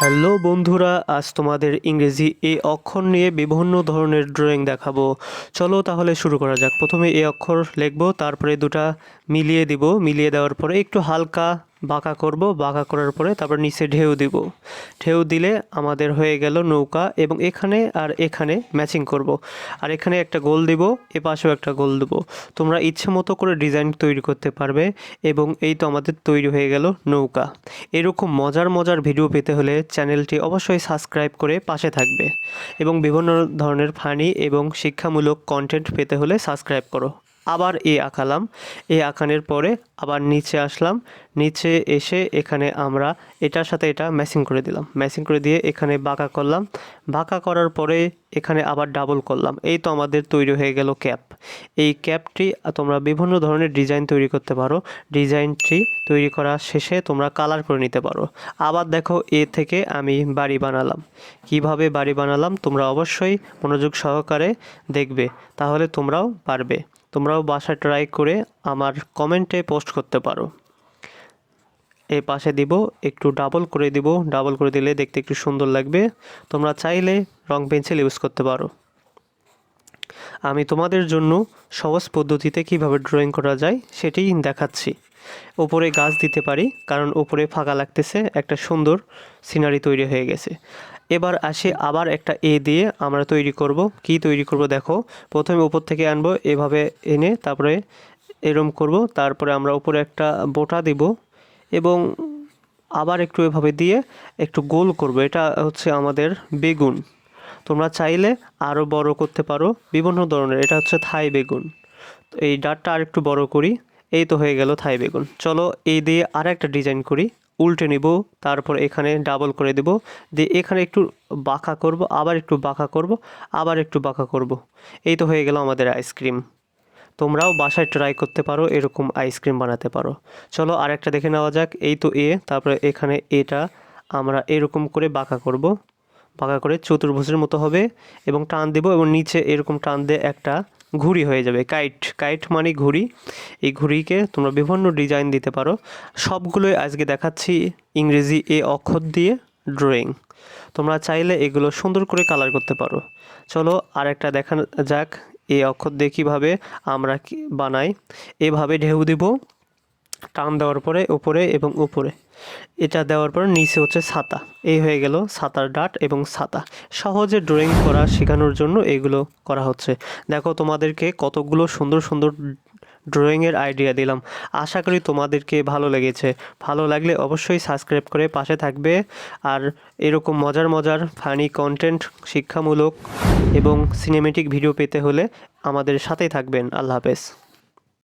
Hello বন্ধুরা, আজ তোমাদের ইংরেজি এ অক্ষর নিয়ে বিভিন্ন ধরনের ড্রয়িং দেখাবো। চলো তাহলে শুরু করা যাক। প্রথমে এ অক্ষর লিখব, তারপরে দুটা মিলিয়ে দিব। মিলিয়ে দেওয়ার পরে একটু হালকা বাঁকা করব, বাঁকা করার পরে তারপর নিচে ঢেউ দিব। ঢেউ দিলে আমাদের হয়ে গেল নৌকা এবং এখানে আর এখানে ম্যাচিং করব। আর এখানে একটা গোল দিব এ পাশেও একটা গোল দেব। তোমরা ইচ্ছে মতো করে ডিজাইন তৈরি করতে পারবে এবং এই তো আমাদের তৈরি হয়ে গেল নৌকা। এরকম মজার মজার ভিডিও পেতে হলে চ্যানেলটি অবশ্যই সাবস্ক্রাইব করে পাশে থাকবে। এবং বিভিন্ন ধরনের ফানি এবং শিক্ষামূলক কন্টেন্ট পেতে হলে সাবস্ক্রাইব করো। আবার এ আঁকালাম। এ আঁকানোর পরে আবার নিচে আসলাম। নিচে এসে এখানে আমরা এটার সাথে এটা ম্যাচিং করে দিলাম। ম্যাচিং করে দিয়ে এখানে বাঁকা করলাম। বাঁকা করার পরে এখানে আবার ডাবল করলাম। এই তো আমাদের তৈরি হয়ে গেল ক্যাপ এই ক্যাপটি তোমরা বিভিন্ন ধরনের ডিজাইন তৈরি করতে পারো। ডিজাইনটি তৈরি করা শেষে তোমরা কালার করে নিতে পারো। আবার দেখো, এ থেকে আমি বাড়ি বানালাম। কীভাবে বাড়ি বানালাম, তোমরা অবশ্যই মনোযোগ সহকারে দেখবে। তাহলে তোমরাও পারবে। তোমরাও বাসায় ট্রাই করে আমার কমেন্টে পোস্ট করতে পারো। এই পাশে দিব, একটু ডাবল করে দিব। ডাবল করে দিলে দেখতে একটু সুন্দর লাগবে। তোমরা চাইলে রং পেন্সিল ইউজ করতে পারো। আমি তোমাদের জন্য সহজ পদ্ধতিতে কীভাবে ড্রয়িং করা যায় সেটাই দেখাচ্ছি। ওপরে গাছ দিতে পারি, কারণ ওপরে ফাঁকা লাগতেছে, একটা সুন্দর সিনারি তৈরি হয়ে গেছে। এবার আসি আবার একটা এ দিয়ে আমরা তৈরি করব। কি তৈরি করব দেখো, প্রথমে উপর থেকে আনব, এভাবে এনে তারপরে এরম করব, তারপরে আমরা উপরে একটা বোটা দিব এবং আবার একটু এভাবে দিয়ে একটু গোল করব। এটা হচ্ছে আমাদের বেগুন। তোমরা চাইলে আরও বড় করতে পারো বিভিন্ন ধরনের। এটা হচ্ছে থাই বেগুন। তো এই ডাটটা আর একটু বড় করি। এই তো হয়ে গেল থাই বেগুন। চলো এই দিয়ে আর একটা ডিজাইন করি। উল্টে নিব, তারপর এখানে ডাবল করে দেব। দিয়ে এখানে একটু বাঁকা করব, আবার একটু বাঁকা করব, আবার একটু বাঁকা করব। এই তো হয়ে গেল আমাদের আইসক্রিম তোমরাও বাসায় ট্রাই করতে পারো, এরকম আইসক্রিম বানাতে পারো। চলো আরেকটা দেখে নেওয়া যাক। এই তো এ, তারপরে এখানে এটা। আমরা এরকম করে বাঁকা করব। বাঁকা করে চতুর্ভুজের মতো হবে এবং টান দেব এবং নিচে এরকম টান দিয়ে একটা ঘুড়ি হয়ে যাবে, কাইট। কাইট মানে ঘুড়ি। এই ঘুড়িকে তোমরা বিভিন্ন ডিজাইন দিতে পারো। সবগুলোই আজকে দেখাচ্ছি ইংরেজি এ অক্ষর দিয়ে ড্রয়িং। তোমরা চাইলে এগুলো সুন্দর করে কালার করতে পারো। চলো আরেকটা দেখা যাক এ অক্ষর দিয়ে কীভাবে আমরা বানাই। এভাবে ঢেউ দিব। টান দেওয়ার পরে উপরে এবং উপরে। এটা দেওয়ার পর নিচে হচ্ছে ছাতা। এই হয়ে গেল ছাতার ডাট এবং ছাতা। সহজে ড্রয়িং করা শেখানোর জন্য এগুলো করা হচ্ছে। দেখো তোমাদেরকে কতগুলো সুন্দর সুন্দর ড্রয়িংয়ের আইডিয়া দিলাম। আশা করি তোমাদেরকে ভালো লেগেছে। ভালো লাগলে অবশ্যই সাবস্ক্রাইব করে পাশে থাকবে। আর এরকম মজার মজার ফানি কন্টেন্ট শিক্ষামূলক এবং সিনেমেটিক ভিডিও পেতে হলে আমাদের সাথেই থাকবেন। আল্লাহ হাফেজ।